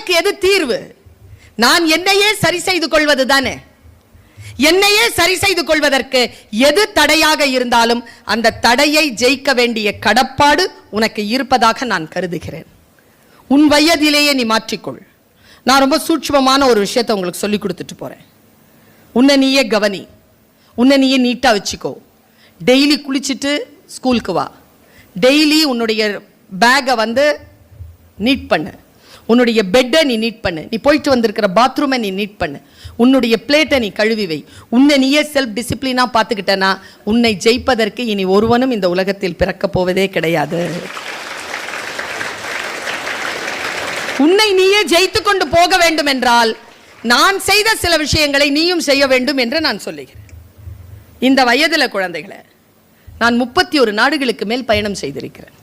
கவலைக்கு எது தீர்வு? நான் என்னையே சரி செய்து கொள்வது தானே? என்னையே சரி செய்து கொள்வதற்கு எது தடையாக இருந்தாலும் அந்த தடையை ஜெயிக்க வேண்டிய கடப்பாடு உனக்கு இருப்பதாக நான் கருதுகிறேன். உன் வயதிலேயே நீ மாற்றிக்கொள். நான் ரொம்ப சூட்சமமான ஒரு விஷயத்தை உங்களுக்கு சொல்லி கொடுத்துட்டு போறேன். உன்னை நீயே கவனி. உன்னை நீயே நீட்டாக வச்சுக்கோ. டெய்லி குளிச்சுட்டு ஸ்கூலுக்கு வா. டெய்லி உன்னுடைய பேக்கை வந்து நீட் பண்ணு. உன்னுடைய பெட்டை நீ நீட் பண்ணு. நீ போயிட்டு வந்திருக்கிற பாத்ரூமை நீ நீட் பண்ணு. உன்னுடைய பிளேட்டை நீ கழுவி வை. உன்னை நீயே செல்ஃப் டிசிப்ளினாக பார்த்துக்கிட்டனா உன்னை ஜெயிப்பதற்கு இனி ஒருவனும் இந்த உலகத்தில் பிறக்கப் போவதே கிடையாது. உன்னை நீயே ஜெயித்து கொண்டு போக வேண்டும் என்றால் நான் செய்த சில விஷயங்களை நீயும் செய்ய வேண்டும் என்று நான் சொல்லுகிறேன். இந்த வயதில் குழந்தைகளை நான் முப்பத்தி ஒரு நாடுகளுக்கு மேல் பயணம் செய்திருக்கிறேன்.